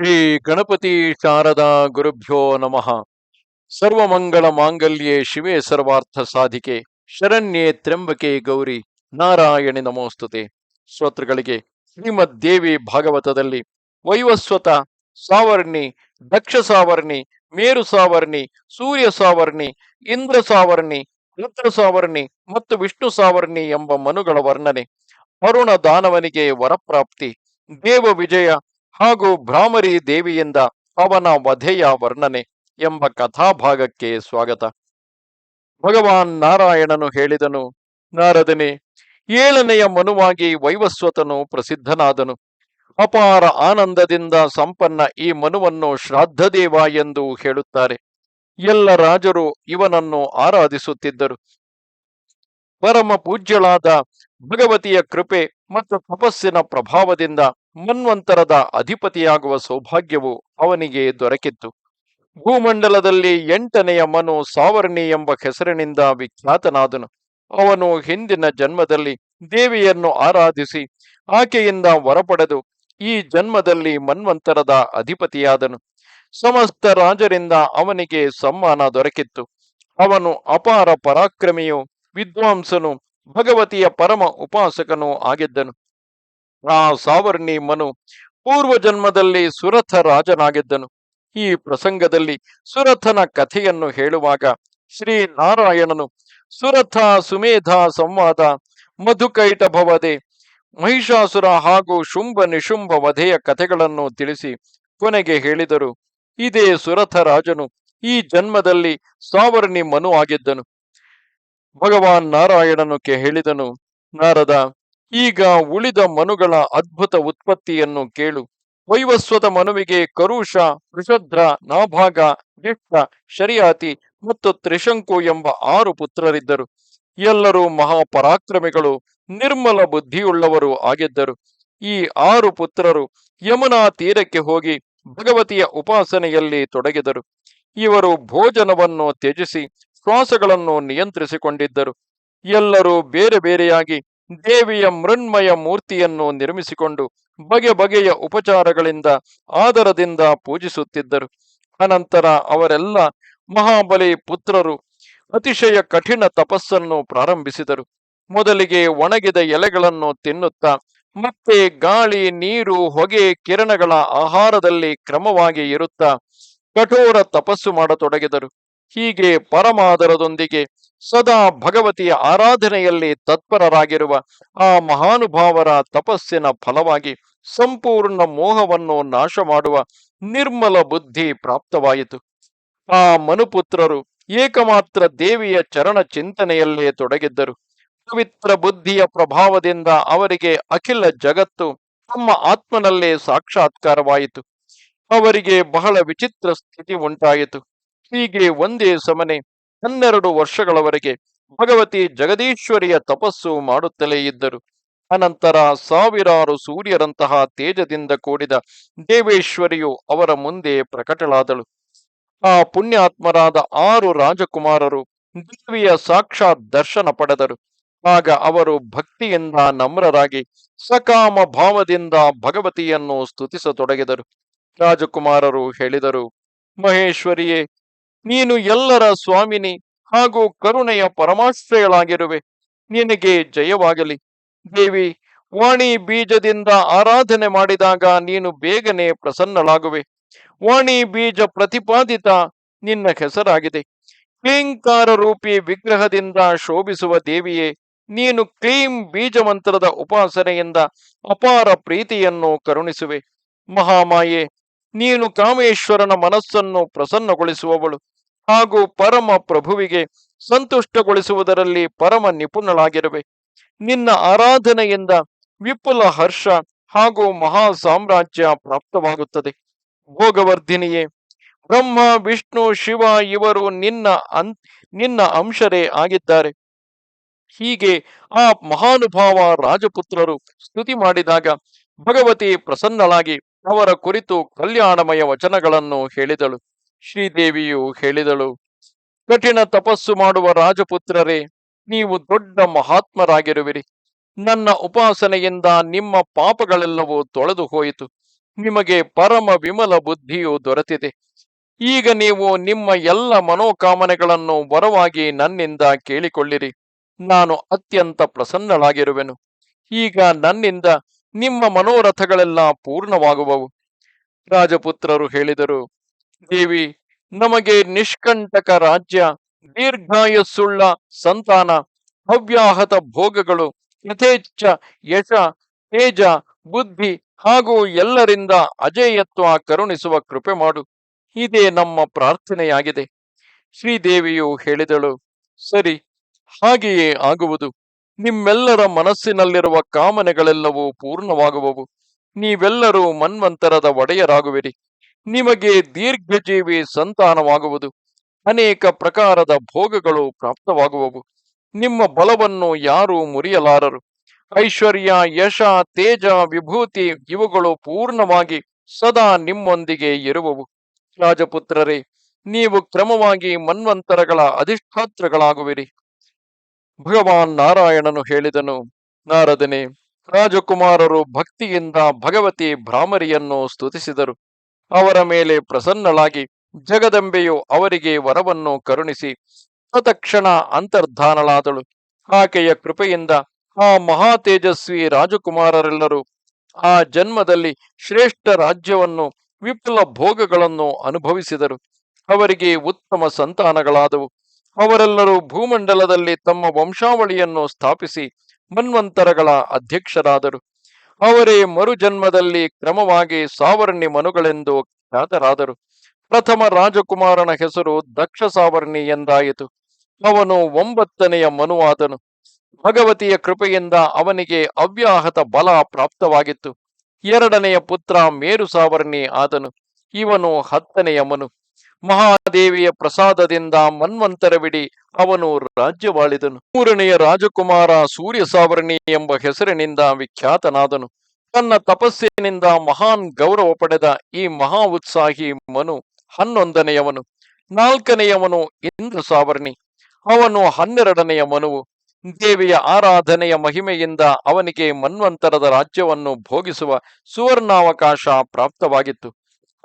ಶ್ರೀ ಗಣಪತಿ ಶಾರದಾ ಗುರುಭ್ಯೋ ನಮಃ. ಸರ್ವಮಂಗಳ ಮಾಂಗಲ್ಯೇ ಶಿವೇ ಸರ್ವಾರ್ಥ ಸಾಧಿಕೆ, ಶರಣ್ಯೆ ತ್ರ್ಯಂಬಕೆ ಗೌರಿ, ನಾರಾಯಣಿ ನಮೋಸ್ತುತೆ. ಶ್ರೋತೃಗಳಿಗೆ ಶ್ರೀಮದ್ ದೇವಿ ಭಾಗವತದಲ್ಲಿ ವೈವಸ್ವತ, ಸಾವರ್ಣಿ, ದಕ್ಷ ಸಾವರ್ಣಿ, ಮೇರು ಸಾವರ್ಣಿ, ಸೂರ್ಯ ಸಾವರ್ಣಿ, ಇಂದ್ರ ಸಾವರ್ಣಿ, ರುದ್ರ ಸಾವರ್ಣಿ ಮತ್ತು ವಿಷ್ಣು ಸಾವರ್ಣಿ ಎಂಬ ಮನುಗಳ ವರ್ಣನೆ ಅರುಣ ದಾನವನಿಗೆ ವರಪ್ರಾಪ್ತಿ, ದೇವ ವಿಜಯ ಹಾಗೂ ಭ್ರಾಮರಿ ದೇವಿಯಿಂದ ಅವನ ವಧೆಯ ವರ್ಣನೆ ಎಂಬ ಕಥಾಭಾಗಕ್ಕೆ ಸ್ವಾಗತ. ಭಗವಾನ್ ನಾರಾಯಣನು ಹೇಳಿದನು, ನಾರದನೆ, ಏಳನೆಯ ಮನುವಾಗಿ ವೈವಸ್ವತನು ಪ್ರಸಿದ್ಧನಾದನು. ಅಪಾರ ಆನಂದದಿಂದ ಸಂಪನ್ನ ಈ ಮನುವನ್ನು ಶ್ರಾದ್ದದೇವ ಎಂದು ಹೇಳುತ್ತಾರೆ. ಎಲ್ಲ ರಾಜರು ಇವನನ್ನು ಆರಾಧಿಸುತ್ತಿದ್ದರು. ಪರಮ ಪೂಜ್ಯಳಾದ ಭಗವತಿಯ ಕೃಪೆ ಮತ್ತು ತಪಸ್ಸಿನ ಪ್ರಭಾವದಿಂದ ಮನ್ವಂತರದ ಅಧಿಪತಿಯಾಗುವ ಸೌಭಾಗ್ಯವು ಅವನಿಗೆ ದೊರಕಿತ್ತು. ಭೂಮಂಡಲದಲ್ಲಿ ಎಂಟನೆಯ ಮನು ಸಾವರ್ಣಿ ಎಂಬ ಹೆಸರಿನಿಂದ ವಿಖ್ಯಾತನಾದನು. ಅವನು ಹಿಂದಿನ ಜನ್ಮದಲ್ಲಿ ದೇವಿಯನ್ನು ಆರಾಧಿಸಿ ಆಕೆಯಿಂದ ಹೊರಪಡೆದು ಈ ಜನ್ಮದಲ್ಲಿ ಮನ್ವಂತರದ ಅಧಿಪತಿಯಾದನು. ಸಮಸ್ತ ರಾಜರಿಂದ ಅವನಿಗೆ ಸಮ್ಮಾನ ದೊರಕಿತ್ತು. ಅವನು ಅಪಾರ ಪರಾಕ್ರಮಿಯು, ವಿದ್ವಾಂಸನು, ಭಗವತಿಯ ಪರಮ ಉಪಾಸಕನೂ ಆಗಿದ್ದನು. ಆ ಸಾವರ್ಣಿ ಮನು ಪೂರ್ವ ಜನ್ಮದಲ್ಲಿ ಸುರಥ ರಾಜನಾಗಿದ್ದನು. ಈ ಪ್ರಸಂಗದಲ್ಲಿ ಸುರಥನ ಕಥೆಯನ್ನು ಹೇಳುವಾಗ ಶ್ರೀ ನಾರಾಯಣನು ಸುರಥ ಸುಮೇಧ ಸಂವಾದ ಮಧುಕೈಟಭವದೆ ಮಹಿಷಾಸುರ ಹಾಗೂ ಶುಂಭ ನಿಶುಂಭ ವಧೆಯ ಕಥೆಗಳನ್ನು ತಿಳಿಸಿ, ಕೊನೆಗೆ ಹೇಳಿದರು. ಇದೇ ಸುರಥ ರಾಜನು ಈ ಜನ್ಮದಲ್ಲಿ ಸಾವರ್ಣಿ ಮನು ಆಗಿದ್ದನು. ಭಗವಾನ್ ನಾರಾಯಣನು ಹೇಳಿದನು, ನಾರದ ಈಗ ಉಳಿದ ಮನುಗಳ ಅದ್ಭುತ ಉತ್ಪತ್ತಿಯನ್ನು ಕೇಳು. ವೈವಸ್ವತ ಮನುವಿಗೆ ಕರುಷ ವೃಷಧ್ರ ನಾಭಾಗ ಜಿಷ್ಟ ಶರಿಯಾತಿ ಮತ್ತು ತ್ರಿಶಂಕು ಎಂಬ ಆರು ಪುತ್ರರಿದ್ದರು. ಎಲ್ಲರೂ ಮಹಾಪರಾಕ್ರಮಿಗಳು, ನಿರ್ಮಲ ಬುದ್ಧಿಯುಳ್ಳವರು ಆಗಿದ್ದರು. ಈ ಆರು ಪುತ್ರರು ಯಮುನಾ ತೀರಕ್ಕೆ ಹೋಗಿ ಭಗವತಿಯ ಉಪಾಸನೆಯಲ್ಲಿ ತೊಡಗಿದರು. ಇವರು ಭೋಜನವನ್ನು ತ್ಯಜಿಸಿ ಶ್ವಾಸಗಳನ್ನು ನಿಯಂತ್ರಿಸಿಕೊಂಡಿದ್ದರು. ಎಲ್ಲರೂ ಬೇರೆ ಬೇರೆಯಾಗಿ ದೇವಿಯ ಮೃಣ್ಮಯ ಮೂರ್ತಿಯನ್ನು ನಿರ್ಮಿಸಿಕೊಂಡು ಬಗೆ ಬಗೆಯ ಉಪಚಾರಗಳಿಂದ ಆದರದಿಂದ ಪೂಜಿಸುತ್ತಿದ್ದರು. ಅನಂತರ ಅವರೆಲ್ಲ ಮಹಾಬಲಿ ಪುತ್ರರು ಅತಿಶಯ ಕಠಿಣ ತಪಸ್ಸನ್ನು ಪ್ರಾರಂಭಿಸಿದರು. ಮೊದಲಿಗೆ ಒಣಗಿದ ಎಲೆಗಳನ್ನು ತಿನ್ನುತ್ತಾ, ಮತ್ತೆ ಗಾಳಿ, ನೀರು, ಹೊಗೆ, ಕಿರಣಗಳ ಆಹಾರದಲ್ಲಿ ಕ್ರಮವಾಗಿ ಇರುತ್ತಾ ಕಠೋರ ತಪಸ್ಸು ಮಾಡತೊಡಗಿದರು. ಹೀಗೆ ಪರಮಾದರದೊಂದಿಗೆ ಸದಾ ಭಗವತಿಯ ಆರಾಧನೆಯಲ್ಲಿ ತತ್ಪರರಾಗಿರುವ ಆ ಮಹಾನುಭಾವರ ತಪಸ್ಸಿನ ಫಲವಾಗಿ ಸಂಪೂರ್ಣ ಮೋಹವನ್ನು ನಾಶ ಮಾಡುವ ನಿರ್ಮಲ ಬುದ್ಧಿ ಪ್ರಾಪ್ತವಾಯಿತು. ಆ ಮನುಪುತ್ರರು ಏಕಮಾತ್ರ ದೇವಿಯ ಚರಣ ಚಿಂತನೆಯಲ್ಲೇ ತೊಡಗಿದ್ದರು. ಪವಿತ್ರ ಬುದ್ಧಿಯ ಪ್ರಭಾವದಿಂದ ಅವರಿಗೆ ಅಖಿಲ ಜಗತ್ತು ತಮ್ಮ ಆತ್ಮನಲ್ಲೇ ಸಾಕ್ಷಾತ್ಕಾರವಾಯಿತು. ಅವರಿಗೆ ಬಹಳ ವಿಚಿತ್ರ ಸ್ಥಿತಿ ಉಂಟಾಯಿತು. ಹೀಗೆ ಒಂದೇ ಸಮನೆ ಹನ್ನೆರಡು ವರ್ಷಗಳವರೆಗೆ ಭಗವತಿ ಜಗದೀಶ್ವರಿಯ ತಪಸ್ಸು ಮಾಡುತ್ತಲೇ ಇದ್ದರು. ಅನಂತರ ಸಾವಿರಾರು ಸೂರ್ಯರಂತಹ ತೇಜದಿಂದ ಕೂಡಿದ ದೇವೇಶ್ವರಿಯು ಅವರ ಮುಂದೆ ಪ್ರಕಟಳಾದಳು. ಆ ಪುಣ್ಯಾತ್ಮರಾದ ಆರು ರಾಜಕುಮಾರರು ದೇವಿಯ ಸಾಕ್ಷಾತ್ ದರ್ಶನ ಪಡೆದರು. ಆಗ ಅವರು ಭಕ್ತಿಯಿಂದ ನಮ್ರರಾಗಿ ಸಕಾಮ ಭಾವದಿಂದ ಭಗವತಿಯನ್ನು ಸ್ತುತಿಸತೊಡಗಿದರು. ರಾಜಕುಮಾರರು ಹೇಳಿದರು, ಮಹೇಶ್ವರಿಯೇ ನೀನು ಎಲ್ಲರ ಸ್ವಾಮಿನಿ ಹಾಗೂ ಕರುಣೆಯ ಪರಮಾಶ್ರಯಳಾಗಿರುವೆ. ನಿನಗೆ ಜಯವಾಗಲಿ. ದೇವಿ, ವಾಣಿ ಬೀಜದಿಂದ ಆರಾಧನೆ ಮಾಡಿದಾಗ ನೀನು ಬೇಗನೆ ಪ್ರಸನ್ನಳಾಗುವೆ. ವಾಣಿ ಬೀಜ ಪ್ರತಿಪಾದಿತ ನಿನ್ನ ಹೆಸರಾಗಿದೆ. ಕ್ಲೀಂಕಾರ ರೂಪಿ ವಿಗ್ರಹದಿಂದ ಶೋಭಿಸುವ ದೇವಿಯೇ, ನೀನು ಕ್ಲೀಂ ಬೀಜ ಮಂತ್ರದ ಉಪಾಸನೆಯಿಂದ ಅಪಾರ ಪ್ರೀತಿಯನ್ನು ಕರುಣಿಸುವೆ. ಮಹಾಮಾಯೆ ನೀನು ಕಾಮೇಶ್ವರನ ಮನಸ್ಸನ್ನು ಪ್ರಸನ್ನಗೊಳಿಸುವವಳು ಹಾಗೂ ಪರಮ ಪ್ರಭುವಿಗೆ ಸಂತುಷ್ಟಗೊಳಿಸುವುದರಲ್ಲಿ ಪರಮ ನಿಪುಣಳಾಗಿರುವೆ. ನಿನ್ನ ಆರಾಧನೆಯಿಂದ ವಿಪುಲ ಹರ್ಷ ಹಾಗೂ ಮಹಾ ಸಾಮ್ರಾಜ್ಯ ಪ್ರಾಪ್ತವಾಗುತ್ತದೆ. ಭೋಗವರ್ಧಿನಿಯೇ, ಬ್ರಹ್ಮ, ವಿಷ್ಣು, ಶಿವ ಇವರು ನಿನ್ನ ಅನ್ ನಿನ್ನ ಅಂಶರೇ ಆಗಿದ್ದಾರೆ. ಹೀಗೆ ಆ ಮಹಾನುಭಾವ ರಾಜಪುತ್ರರು ಸ್ತುತಿ ಮಾಡಿದಾಗ ಭಗವತಿ ಪ್ರಸನ್ನಳಾಗಿ ಅವರ ಕುರಿತು ಕಲ್ಯಾಣಮಯ ವಚನಗಳನ್ನು ಹೇಳಿದಳು. ಶ್ರೀದೇವಿಯು ಹೇಳಿದಳು, ಕಠಿಣ ತಪಸ್ಸು ಮಾಡುವ ರಾಜಪುತ್ರರೇ, ನೀವು ದೊಡ್ಡ ಮಹಾತ್ಮರಾಗಿರುವಿರಿ. ನನ್ನ ಉಪಾಸನೆಯಿಂದ ನಿಮ್ಮ ಪಾಪಗಳೆಲ್ಲವೂ ತೊಳೆದು ಹೋಯಿತು. ನಿಮಗೆ ಪರಮ ವಿಮಲ ಬುದ್ಧಿಯು ದೊರೆತಿದೆ. ಈಗ ನೀವು ನಿಮ್ಮ ಎಲ್ಲ ಮನೋಕಾಮನೆಗಳನ್ನು ವರವಾಗಿ ನನ್ನಿಂದ ಕೇಳಿಕೊಳ್ಳಿರಿ. ನಾನು ಅತ್ಯಂತ ಪ್ರಸನ್ನಳಾಗಿರುವೆನು. ಈಗ ನನ್ನಿಂದ ನಿಮ್ಮ ಮನೋರಥಗಳೆಲ್ಲ ಪೂರ್ಣವಾಗುವವು. ರಾಜಪುತ್ರರು ಹೇಳಿದರು, ದೇವಿ, ನಮಗೆ ನಿಷ್ಕಂಟಕ ರಾಜ್ಯ, ದೀರ್ಘಾಯಸ್ಸುಳ್ಳ ಸಂತಾನ, ಹವ್ಯಾಹತ ಭೋಗಗಳು, ಯಥೇಚ್ಛ ಯಶ, ತೇಜ, ಬುದ್ಧಿ ಹಾಗೂ ಎಲ್ಲರಿಂದ ಅಜೇಯತ್ವ ಕರುಣಿಸುವ ಕೃಪೆ ಮಾಡು. ಇದೇ ನಮ್ಮ ಪ್ರಾರ್ಥನೆಯಾಗಿದೆ. ಶ್ರೀದೇವಿಯು ಹೇಳಿದಳು, ಸರಿ, ಹಾಗೆಯೇ ಆಗುವುದು. ನಿಮ್ಮೆಲ್ಲರ ಮನಸ್ಸಿನಲ್ಲಿರುವ ಕಾಮನೆಗಳೆಲ್ಲವೂ ಪೂರ್ಣವಾಗುವವು. ನೀವೆಲ್ಲರೂ ಮನ್ವಂತರದ ಒಡೆಯರಾಗುವಿರಿ. ನಿಮಗೆ ದೀರ್ಘಜೀವಿ ಸಂತಾನವಾಗುವುದು. ಅನೇಕ ಪ್ರಕಾರದ ಭೋಗಗಳು ಪ್ರಾಪ್ತವಾಗುವವು. ನಿಮ್ಮ ಬಲವನ್ನು ಯಾರೂ ಮುರಿಯಲಾರರು. ಐಶ್ವರ್ಯ, ಯಶ, ತೇಜ, ವಿಭೂತಿ ಇವುಗಳು ಪೂರ್ಣವಾಗಿ ಸದಾ ನಿಮ್ಮೊಂದಿಗೆ ಇರುವವು. ರಾಜಪುತ್ರರೇ, ನೀವು ಕ್ರಮವಾಗಿ ಮನ್ವಂತರಗಳ ಅಧಿಷ್ಠಾತ್ರಗಳಾಗುವಿರಿ ಭಗವಾನ್ ನಾರಾಯಣನು ಹೇಳಿದನು, ನಾರದನೆ, ರಾಜಕುಮಾರರು ಭಕ್ತಿಯಿಂದ ಭಗವತಿ ಭ್ರಾಮರಿಯನ್ನು ಸ್ತುತಿಸಿದರು. ಅವರ ಮೇಲೆ ಪ್ರಸನ್ನಳಾಗಿ ಜಗದಂಬೆಯು ಅವರಿಗೆ ವರವನ್ನು ಕರುಣಿಸಿ ತತ್ಕ್ಷಣ ಅಂತರ್ಧಾನಳಾದಳು. ಆಕೆಯ ಕೃಪೆಯಿಂದ ಆ ಮಹಾ ತೇಜಸ್ವಿ ರಾಜಕುಮಾರರೆಲ್ಲರೂ ಆ ಜನ್ಮದಲ್ಲಿ ಶ್ರೇಷ್ಠ ರಾಜ್ಯವನ್ನು ವಿಪುಲ ಭೋಗಗಳನ್ನು ಅನುಭವಿಸಿದರು. ಅವರಿಗೆ ಉತ್ತಮ ಸಂತಾನಗಳಾದವು. ಅವರೆಲ್ಲರೂ ಭೂಮಂಡಲದಲ್ಲಿ ತಮ್ಮ ವಂಶಾವಳಿಯನ್ನು ಸ್ಥಾಪಿಸಿ ಮನ್ವಂತರಗಳ ಅಧ್ಯಕ್ಷರಾದರು. ಅವರೇ ಮರುಜನ್ಮದಲ್ಲಿ ಕ್ರಮವಾಗಿ ಸಾವರ್ಣಿ ಮನುಗಳೆಂದು ಖ್ಯಾತರಾದರು. ಪ್ರಥಮ ರಾಜಕುಮಾರನ ಹೆಸರು ದಕ್ಷ ಸಾವರ್ಣಿ ಎಂದಾಯಿತು. ಅವನು ಒಂಬತ್ತನೆಯ ಮನುವಾದನು. ಭಗವತಿಯ ಕೃಪೆಯಿಂದ ಅವನಿಗೆ ಅವ್ಯಾಹತ ಬಲ ಪ್ರಾಪ್ತವಾಗಿತ್ತು. ಎರಡನೆಯ ಪುತ್ರ ಮೇರು ಸಾವರ್ಣಿ ಆದನು. ಇವನು ಹತ್ತನೆಯ ಮನು. ಮಹಾದೇವಿಯ ಪ್ರಸಾದದಿಂದ ಮನ್ವಂತರವಿಡಿ, ಅವನು ರಾಜ್ಯವಾಳಿದನು. ಮೂರನೆಯ ರಾಜಕುಮಾರ ಸೂರ್ಯ ಸಾವರ್ಣಿ ಎಂಬ ಹೆಸರಿನಿಂದ ವಿಖ್ಯಾತನಾದನು. ತನ್ನ ತಪಸ್ಸಿನಿಂದ ಮಹಾನ್ ಗೌರವ ಪಡೆದ ಈ ಮಹಾ ಉತ್ಸಾಹಿ ಮನು ಹನ್ನೊಂದನೆಯವನು. ನಾಲ್ಕನೆಯವನು ಇಂದ್ರ ಸಾವರ್ಣಿ ಅವನು ಹನ್ನೆರಡನೆಯ ಮನುವು. ದೇವಿಯ ಆರಾಧನೆಯ ಮಹಿಮೆಯಿಂದ ಅವನಿಗೆ ಮನ್ವಂತರದ ರಾಜ್ಯವನ್ನು ಭೋಗಿಸುವ ಸುವರ್ಣಾವಕಾಶ ಪ್ರಾಪ್ತವಾಗಿತ್ತು.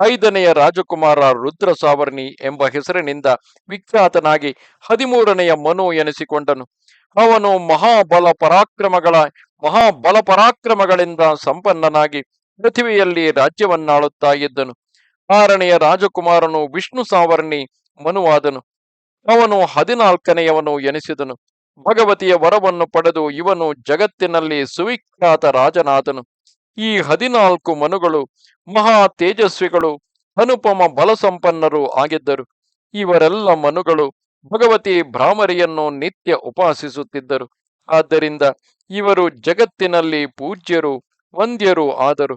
ಐದನೆಯ ರಾಜಕುಮಾರ ರುದ್ರ ಸಾವರ್ಣಿ ಎಂಬ ಹೆಸರಿನಿಂದ ವಿಖ್ಯಾತನಾಗಿ ಹದಿಮೂರನೆಯ ಮನು ಎನಿಸಿಕೊಂಡನು. ಅವನು ಮಹಾಬಲ ಪರಾಕ್ರಮಗಳ, ಮಹಾಬಲ ಪರಾಕ್ರಮಗಳಿಂದ ಸಂಪನ್ನನಾಗಿ ಪೃಥ್ವಿಯಲ್ಲಿ ರಾಜ್ಯವನ್ನಾಳುತ್ತಾ ಇದ್ದನು. ಆರನೆಯ ರಾಜಕುಮಾರನು ವಿಷ್ಣು ಸಾವರ್ಣಿ ಮನುವಾದನು. ಅವನು ಹದಿನಾಲ್ಕನೆಯವನು ಎನಿಸಿದನು. ಭಗವತಿಯ ವರವನ್ನು ಪಡೆದು ಇವನು ಜಗತ್ತಿನಲ್ಲಿ ಸುವಿಖ್ಯಾತ ರಾಜನಾದನು. ಈ ಹದಿನಾಲ್ಕು ಮನುಗಳು ಮಹಾ ತೇಜಸ್ವಿಗಳು, ಅನುಪಮ ಬಲಸಂಪನ್ನರು ಆಗಿದ್ದರು. ಇವರೆಲ್ಲ ಮನುಗಳು ಭಗವತಿ ಭ್ರಾಮರಿಯನ್ನು ನಿತ್ಯ ಉಪಾಸಿಸುತ್ತಿದ್ದರು. ಆದ್ದರಿಂದ ಇವರು ಜಗತ್ತಿನಲ್ಲಿ ಪೂಜ್ಯರು, ವಂದ್ಯರು ಆದರು.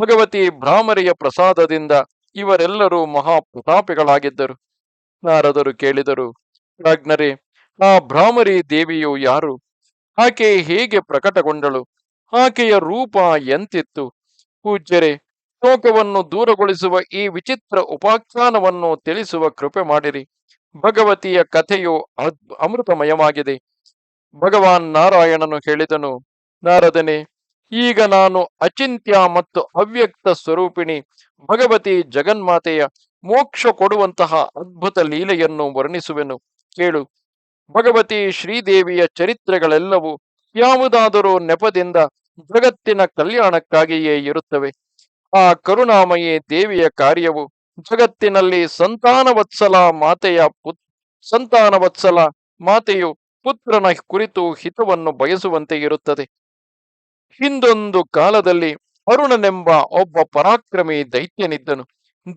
ಭಗವತಿ ಭ್ರಾಮರಿಯ ಪ್ರಸಾದದಿಂದ ಇವರೆಲ್ಲರೂ ಮಹಾ ಪ್ರತಾಪಿಗಳಾಗಿದ್ದರು. ನಾರದರು ಕೇಳಿದರು ಪ್ರಾಜ್ಞರೇ ಆ ಭ್ರಾಮರಿ ದೇವಿಯು ಯಾರು? ಆಕೆ ಹೇಗೆ ಪ್ರಕಟಗೊಂಡಳು? ಆಕೆಯ ರೂಪ ಎಂತಿತ್ತು? ಪೂಜ್ಯರೇ, ಶೋಕವನ್ನು ದೂರಗೊಳಿಸುವ ಈ ವಿಚಿತ್ರ ಉಪಾಖ್ಯಾನವನ್ನು ತಿಳಿಸುವ ಕೃಪೆ ಮಾಡಿರಿ. ಭಗವತಿಯ ಕಥೆಯು ಅಮೃತಮಯವಾಗಿದೆ. ಭಗವಾನ್ ನಾರಾಯಣನು ಹೇಳಿದನು, ನಾರದನೆ, ಈಗ ನಾನು ಅಚಿಂತ್ಯ ಮತ್ತು ಅವ್ಯಕ್ತ ಸ್ವರೂಪಿಣಿ ಭಗವತಿ ಜಗನ್ಮಾತೆಯ ಮೋಕ್ಷ ಕೊಡುವಂತಹ ಅದ್ಭುತ ಲೀಲೆಯನ್ನು ವರ್ಣಿಸುವೆನು. ಕೇಳು, ಭಗವತಿ ಶ್ರೀದೇವಿಯ ಚರಿತ್ರೆಗಳೆಲ್ಲವೂ ಯಾವುದಾದರೂ ನೆಪದಿಂದ ಜಗತ್ತಿನ ಕಲ್ಯಾಣಕ್ಕಾಗಿಯೇ ಇರುತ್ತವೆ. ಆ ಕರುಣಾಮಯಿ ದೇವಿಯ ಕಾರ್ಯವು ಜಗತ್ತಿನಲ್ಲಿ ಸಂತಾನವತ್ಸಲ ಮಾತೆಯ ಪುತ್ ಸಂತಾನವತ್ಸಲ ಮಾತೆಯು ಪುತ್ರನ ಕುರಿತು ಹಿತವನ್ನು ಬಯಸುವಂತೆ ಇರುತ್ತದೆ. ಹಿಂದೊಂದು ಕಾಲದಲ್ಲಿ ಅರುಣನೆಂಬ ಒಬ್ಬ ಪರಾಕ್ರಮಿ ದೈತ್ಯನಿದ್ದನು.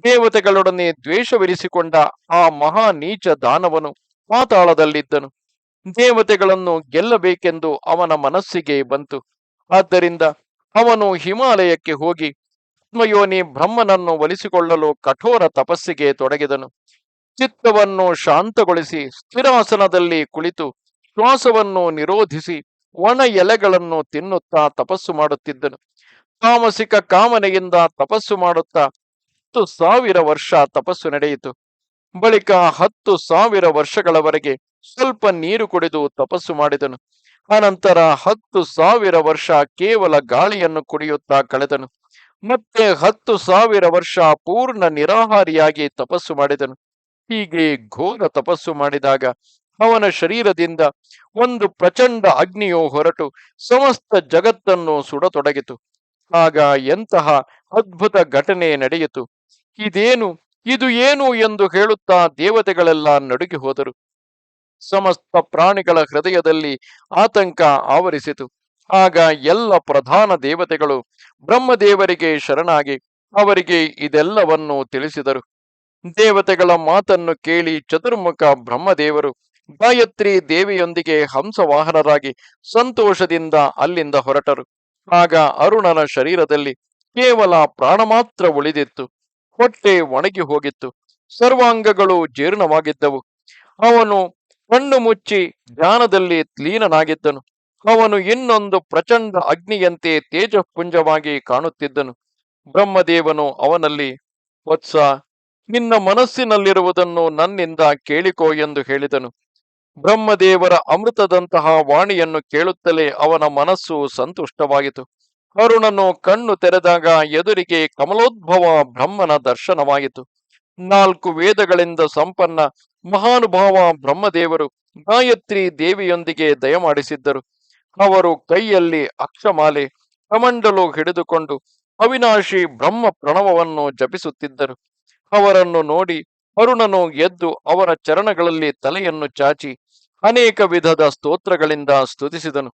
ದೇವತೆಗಳೊಡನೆ ದ್ವೇಷವಿರಿಸಿಕೊಂಡ ಆ ಮಹಾ ನೀಚ ದಾನವನು ಪಾತಾಳದಲ್ಲಿದ್ದನು. ದೇವತೆಗಳನ್ನು ಗೆಲ್ಲಬೇಕೆಂದು ಅವನ ಮನಸ್ಸಿಗೆ ಬಂತು. ಆದ್ದರಿಂದ ಅವನು ಹಿಮಾಲಯಕ್ಕೆ ಹೋಗಿ ಆತ್ಮಯೋನಿ ಬ್ರಹ್ಮನನ್ನು ಒಲಿಸಿಕೊಳ್ಳಲು ಕಠೋರ ತಪಸ್ಸಿಗೆ ತೊಡಗಿದನು. ಚಿತ್ತವನ್ನು ಶಾಂತಗೊಳಿಸಿ, ಸ್ಥಿರಾಸನದಲ್ಲಿ ಕುಳಿತು, ಶ್ವಾಸವನ್ನು ನಿರೋಧಿಸಿ, ಒಣ ಎಲೆಗಳನ್ನು ತಿನ್ನುತ್ತಾ ತಪಸ್ಸು ಮಾಡುತ್ತಿದ್ದನು. ತಾಮಸಿಕ ಕಾಮನೆಯಿಂದ ತಪಸ್ಸು ಮಾಡುತ್ತಾ ಹತ್ತು ಸಾವಿರ ವರ್ಷ ತಪಸ್ಸು ನಡೆಯಿತು. ಬಳಿಕ ಹತ್ತು ಸಾವಿರ ವರ್ಷಗಳವರೆಗೆ ಸ್ವಲ್ಪ ನೀರು ಕುಡಿದು ತಪಸ್ಸು ಮಾಡಿದನು. ಅನಂತರ ಹತ್ತು ಸಾವಿರ ವರ್ಷ ಕೇವಲ ಗಾಳಿಯನ್ನು ಕುಡಿಯುತ್ತಾ ಕಳೆದನು. ಮತ್ತೆ ಹತ್ತು ಸಾವಿರ ವರ್ಷ ಪೂರ್ಣ ನಿರಾಹಾರಿಯಾಗಿ ತಪಸ್ಸು ಮಾಡಿದನು. ಹೀಗೆ ಘೋರ ತಪಸ್ಸು ಮಾಡಿದಾಗ ಅವನ ಶರೀರದಿಂದ ಒಂದು ಪ್ರಚಂಡ ಅಗ್ನಿಯು ಹೊರಟು ಸಮಸ್ತ ಜಗತ್ತನ್ನು ಸುಡತೊಡಗಿತು. ಆಗ ಎಂತಹ ಅದ್ಭುತ ಘಟನೆ ನಡೆಯಿತು. ಇದೇನು, ಇದು ಏನು ಎಂದು ಹೇಳುತ್ತಾ ದೇವತೆಗಳೆಲ್ಲ ನಡುಗಿ ಹೋದರು. ಸಮಸ್ತ ಪ್ರಾಣಿಗಳ ಹೃದಯದಲ್ಲಿ ಆತಂಕ ಆವರಿಸಿತು. ಆಗ ಎಲ್ಲ ಪ್ರಧಾನ ದೇವತೆಗಳು ಬ್ರಹ್ಮದೇವರಿಗೆ ಶರಣಾಗಿ ಅವರಿಗೆ ಇದೆಲ್ಲವನ್ನು ತಿಳಿಸಿದರು. ದೇವತೆಗಳ ಮಾತನ್ನು ಕೇಳಿ ಚತುರ್ಮುಖ ಬ್ರಹ್ಮದೇವರು ಗಾಯತ್ರಿ ದೇವಿಯೊಂದಿಗೆ ಹಂಸವಾಹನರಾಗಿ ಸಂತೋಷದಿಂದ ಅಲ್ಲಿಂದ ಹೊರಟರು. ಆಗ ಅರುಣನ ಶರೀರದಲ್ಲಿ ಕೇವಲ ಪ್ರಾಣ ಮಾತ್ರ ಉಳಿದಿತ್ತು. ಹೊಟ್ಟೆ ಒಣಗಿ ಹೋಗಿತ್ತು. ಸರ್ವಾಂಗಗಳು ಜೀರ್ಣವಾಗಿದ್ದವು. ಅವನು ಕಣ್ಣು ಮುಚ್ಚಿ ಧ್ಯಾನದಲ್ಲಿ ಲೀನನಾಗಿದ್ದನು. ಅವನು ಇನ್ನೊಂದು ಪ್ರಚಂಡ ಅಗ್ನಿಯಂತೆ ತೇಜಪುಂಜವಾಗಿ ಕಾಣುತ್ತಿದ್ದನು. ಬ್ರಹ್ಮದೇವನು ಅವನಲ್ಲಿ ವತ್ಸ ನಿನ್ನ ಮನಸ್ಸಿನಲ್ಲಿರುವುದನ್ನು ನನ್ನಿಂದ ಕೇಳಿಕೋ ಎಂದು ಹೇಳಿದನು. ಬ್ರಹ್ಮದೇವರ ಅಮೃತದಂತಹ ವಾಣಿಯನ್ನು ಕೇಳುತ್ತಲೇ ಅವನ ಮನಸ್ಸು ಸಂತುಷ್ಟವಾಯಿತು ಅರುಣನು ಕಣ್ಣು ತೆರೆದಾಗ ಎದುರಿಗೆ ಕಮಲೋದ್ಭವ ಬ್ರಹ್ಮನ ದರ್ಶನವಾಯಿತು ನಾಲ್ಕು ವೇದಗಳಿಂದ ಸಂಪನ್ನ ಮಹಾನುಭಾವ ಬ್ರಹ್ಮದೇವರು ಗಾಯತ್ರಿ ದೇವಿಯೊಂದಿಗೆ ದಯಮಾಡಿಸಿದ್ದರು. ಅವರು ಕೈಯಲ್ಲಿ ಅಕ್ಷಮಾಲೆ, ಕಮಂಡಲು ಹಿಡಿದುಕೊಂಡು ಅವಿನಾಶಿ ಬ್ರಹ್ಮ ಪ್ರಣವವನ್ನು ಜಪಿಸುತ್ತಿದ್ದರು. ಅವರನ್ನು ನೋಡಿ ಅರುಣನು ಎದ್ದು ಅವರ ಚರಣಗಳಲ್ಲಿ ತಲೆಯನ್ನು ಚಾಚಿ ಅನೇಕ ವಿಧದ ಸ್ತೋತ್ರಗಳಿಂದ ಸ್ತುತಿಸಿದನು.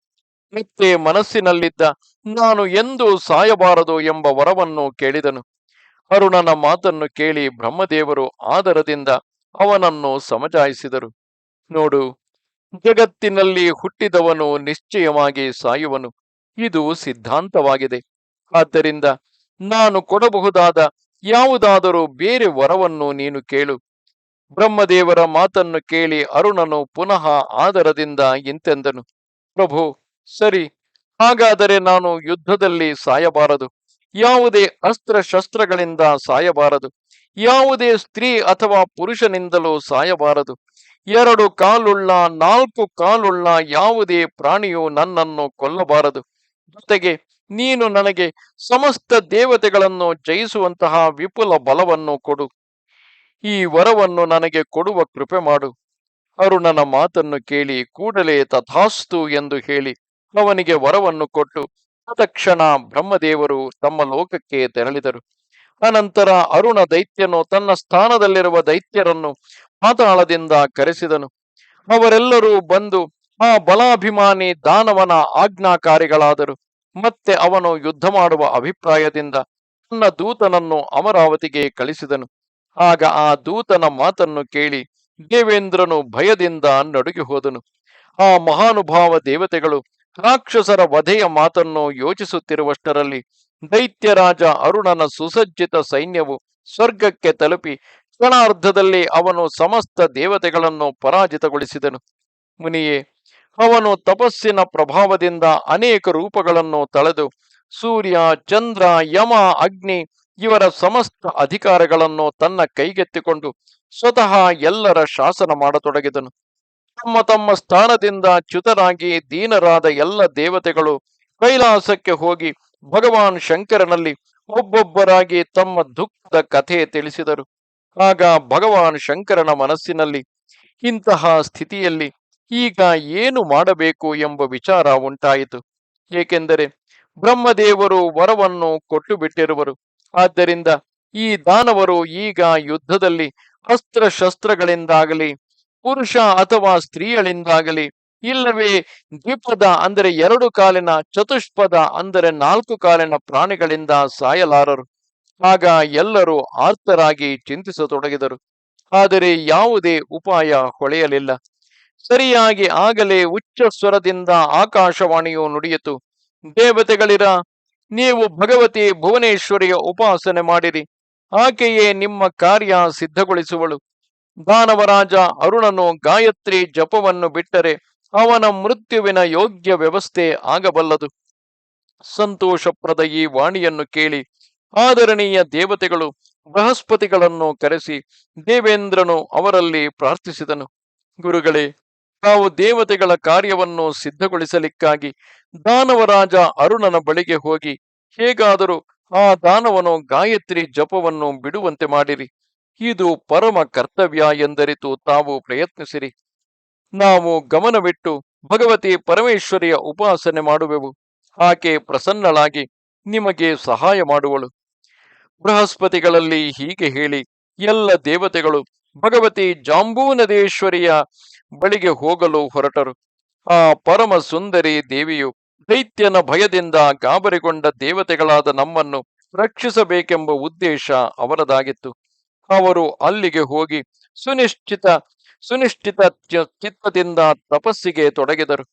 ಮತ್ತೆ ಮನಸ್ಸಿನಲ್ಲಿದ್ದ ನಾನು ಎಂದು ಸಾಯಬಾರದು ಎಂಬ ವರವನ್ನು ಕೇಳಿದನು. ಅರುಣನ ಮಾತನ್ನು ಕೇಳಿ ಬ್ರಹ್ಮದೇವರು ಆದರದಿಂದ ಅವನನ್ನು ಸಮಜಾಯಿಸಿದರು. ನೋಡು, ಜಗತ್ತಿನಲ್ಲಿ ಹುಟ್ಟಿದವನು ನಿಶ್ಚಯವಾಗಿ ಸಾಯುವನು. ಇದು ಸಿದ್ಧಾಂತವಾಗಿದೆ. ಆದ್ದರಿಂದ ನಾನು ಕೊಡಬಹುದಾದ ಯಾವುದಾದರೂ ಬೇರೆ ವರವನ್ನು ನೀನು ಕೇಳು. ಬ್ರಹ್ಮದೇವರ ಮಾತನ್ನು ಕೇಳಿ ಅರುಣನು ಪುನಃ ಆದರದಿಂದ ಇಂತೆಂದನು, ಪ್ರಭು, ಸರಿ, ಹಾಗಾದರೆ ನಾನು ಯುದ್ಧದಲ್ಲಿ ಸಾಯಬಾರದು. ಯಾವುದೇ ಅಸ್ತ್ರ ಶಸ್ತ್ರಗಳಿಂದ ಸಾಯಬಾರದು. ಯಾವುದೇ ಸ್ತ್ರೀ ಅಥವಾ ಪುರುಷನಿಂದಲೂ ಸಾಯಬಾರದು. ಎರಡು ಕಾಲುಳ್ಳ, ನಾಲ್ಕು ಕಾಲುಳ್ಳ ಯಾವುದೇ ಪ್ರಾಣಿಯು ನನ್ನನ್ನು ಕೊಲ್ಲಬಾರದು. ಜೊತೆಗೆ ನೀನು ನನಗೆ ಸಮಸ್ತ ದೇವತೆಗಳನ್ನು ಜಯಿಸುವಂತಹ ವಿಪುಲ ಬಲವನ್ನು ಕೊಡು. ಈ ವರವನ್ನು ನನಗೆ ಕೊಡುವ ಕೃಪೆ ಮಾಡು. ಅರುಣನ ಮಾತನ್ನು ಕೇಳಿ ಕೂಡಲೇ ತಥಾಸ್ತು ಎಂದು ಹೇಳಿ ಅವನಿಗೆ ವರವನ್ನು ಕೊಟ್ಟು ತಕ್ಷಣ ಬ್ರಹ್ಮದೇವರು ತಮ್ಮ ಲೋಕಕ್ಕೆ ತೆರಳಿದರು. ಅನಂತರ ಅರುಣ ದೈತ್ಯನು ತನ್ನ ಸ್ಥಾನದಲ್ಲಿರುವ ದೈತ್ಯರನ್ನು ಪಾತಾಳದಿಂದ ಕರೆಸಿದನು. ಅವರೆಲ್ಲರೂ ಬಂದು ಆ ಬಲಾಭಿಮಾನಿ ದಾನವನ ಆಜ್ಞಾಕಾರಿಗಳಾದರು. ಮತ್ತೆ ಅವನು ಯುದ್ಧ ಮಾಡುವ ಅಭಿಪ್ರಾಯದಿಂದ ತನ್ನ ದೂತನನ್ನು ಅಮರಾವತಿಗೆ ಕಳಿಸಿದನು. ಆಗ ಆ ದೂತನ ಮಾತನ್ನು ಕೇಳಿ ದೇವೇಂದ್ರನು ಭಯದಿಂದ ನಡುಗಿ ಹೋದನು. ಆ ಮಹಾನುಭಾವ ದೇವತೆಗಳು ರಾಕ್ಷಸರ ವಧೆಯ ಮಾತನ್ನು ಯೋಚಿಸುತ್ತಿರುವಷ್ಟರಲ್ಲಿ ದೈತ್ಯರಾಜ ಅರುಣನ ಸುಸಜ್ಜಿತ ಸೈನ್ಯವು ಸ್ವರ್ಗಕ್ಕೆ ತಲುಪಿ ಕ್ಷಣಾರ್ಧದಲ್ಲಿ ಅವನು ಸಮಸ್ತ ದೇವತೆಗಳನ್ನು ಪರಾಜಿತಗೊಳಿಸಿದನು. ಮುನಿಯೇ, ಅವನು ತಪಸ್ಸಿನ ಪ್ರಭಾವದಿಂದ ಅನೇಕ ರೂಪಗಳನ್ನು ತಳೆದು ಸೂರ್ಯ, ಚಂದ್ರ, ಯಮ, ಅಗ್ನಿ ಇವರ ಸಮಸ್ತ ಅಧಿಕಾರಗಳನ್ನು ತನ್ನ ಕೈಗೆತ್ತಿಕೊಂಡು ಸ್ವತಃ ಎಲ್ಲರ ಶಾಸನ ಮಾಡತೊಡಗಿದನು. ತಮ್ಮ ತಮ್ಮ ಸ್ಥಾನದಿಂದ ಚ್ಯುತರಾಗಿ ದೀನರಾದ ಎಲ್ಲ ದೇವತೆಗಳು ಕೈಲಾಸಕ್ಕೆ ಹೋಗಿ ಭಗವಾನ್ ಶಂಕರನಲ್ಲಿ ಒಬ್ಬೊಬ್ಬರಾಗಿ ತಮ್ಮ ದುಃಖದ ಕಥೆ ತಿಳಿಸಿದರು. ಆಗ ಭಗವಾನ್ ಶಂಕರನ ಮನಸ್ಸಿನಲ್ಲಿ ಇಂತಹ ಸ್ಥಿತಿಯಲ್ಲಿ ಈಗ ಏನು ಮಾಡಬೇಕು ಎಂಬ ವಿಚಾರ ಉಂಟಾಯಿತು. ಏಕೆಂದರೆ ಬ್ರಹ್ಮದೇವರು ವರವನ್ನು ಕೊಟ್ಟು ಬಿಟ್ಟಿರುವರು ಆದ್ದರಿಂದ ಈ ದಾನವರು ಈಗ ಯುದ್ಧದಲ್ಲಿ ಅಸ್ತ್ರ ಶಸ್ತ್ರಗಳಿಂದಾಗಲಿ ಪುರುಷ ಅಥವಾ ಸ್ತ್ರೀಯಳಿಂದಾಗಲಿ ಇಲ್ಲವೇ? ದ್ವಿಪದ ಅಂದರೆ ಎರಡು ಕಾಲಿನ ಚತುಷ್ಪದ ಅಂದರೆ ನಾಲ್ಕು ಕಾಲಿನ ಪ್ರಾಣಿಗಳಿಂದ ಸಾಯಲಾರರು. ಆಗ ಎಲ್ಲರೂ ಆರ್ತರಾಗಿ ಚಿಂತಿಸತೊಡಗಿದರು. ಆದರೆ ಯಾವುದೇ ಉಪಾಯ ಹೊಳೆಯಲಿಲ್ಲ. ಸರಿಯಾಗಿ ಆಗಲೇ ಉಚ್ಚ ಸ್ವರದಿಂದ ಆಕಾಶವಾಣಿಯು ನುಡಿಯಿತು. ದೇವತೆಗಳಿರ, ನೀವು ಭಗವತಿ ಭುವನೇಶ್ವರಿಯ ಉಪಾಸನೆ ಮಾಡಿರಿ. ಆಕೆಯೇ ನಿಮ್ಮ ಕಾರ್ಯ ಸಿದ್ಧಗೊಳಿಸುವಳು. ದಾನವರಾಜ ಅರುಣನು ಗಾಯತ್ರಿ ಜಪವನ್ನು ಬಿಟ್ಟರೆ ಅವನ ಮೃತ್ಯುವಿನ ಯೋಗ್ಯ ವ್ಯವಸ್ಥೆ ಆಗಬಲ್ಲದು. ಸಂತೋಷಪ್ರದ ಈ ವಾಣಿಯನ್ನು ಕೇಳಿ ಆದರಣೀಯ ದೇವತೆಗಳು ಬೃಹಸ್ಪತಿಗಳನ್ನು ಕರೆಸಿ ದೇವೇಂದ್ರನು ಅವರಲ್ಲಿ ಪ್ರಾರ್ಥಿಸಿದನು. ಗುರುಗಳೇ, ತಾವು ದೇವತೆಗಳ ಕಾರ್ಯವನ್ನು ಸಿದ್ಧಗೊಳಿಸಲಿಕ್ಕಾಗಿ ದಾನವರಾಜ ಅರುಣನ ಬಳಿಗೆ ಹೋಗಿ ಹೇಗಾದರೂ ಆ ದಾನವನು ಗಾಯತ್ರಿ ಜಪವನ್ನು ಬಿಡುವಂತೆ ಮಾಡಿರಿ. ಇದು ಪರಮ ಕರ್ತವ್ಯ ಎಂದರಿತು ತಾವು ಪ್ರಯತ್ನಿಸಿರಿ. ನಾವು ಗಮನವಿಟ್ಟು ಭಗವತಿ ಪರಮೇಶ್ವರಿಯ ಉಪಾಸನೆ ಮಾಡುವೆವು. ಆಕೆ ಪ್ರಸನ್ನಳಾಗಿ ನಿಮಗೆ ಸಹಾಯ ಮಾಡುವಳು. ಬೃಹಸ್ಪತಿಗಳಲ್ಲಿ ಹೀಗೆ ಹೇಳಿ, ಎಲ್ಲ ದೇವತೆಗಳು ಭಗವತಿ ಜಾಂಬೂನದೇಶ್ವರಿಯ ಬಳಿಗೆ ಹೋಗಲು ಹೊರಟರು. ಆ ಪರಮ ಸುಂದರಿ ದೇವಿಯು ದೈತ್ಯನ ಭಯದಿಂದ ಗಾಬರಿಗೊಂಡ ದೇವತೆಗಳಾದ ನಮ್ಮನ್ನು ರಕ್ಷಿಸಬೇಕೆಂಬ ಉದ್ದೇಶ ಅವರದಾಗಿತ್ತು. ಅವರು ಅಲ್ಲಿಗೆ ಹೋಗಿ ಸುನಿಶ್ಚಿತ ಸುನಿಶ್ಚಿತ ಚಿತ್ತದಿಂದ ತಪಸ್ಸಿಗೆ ತೊಡಗಿದರು.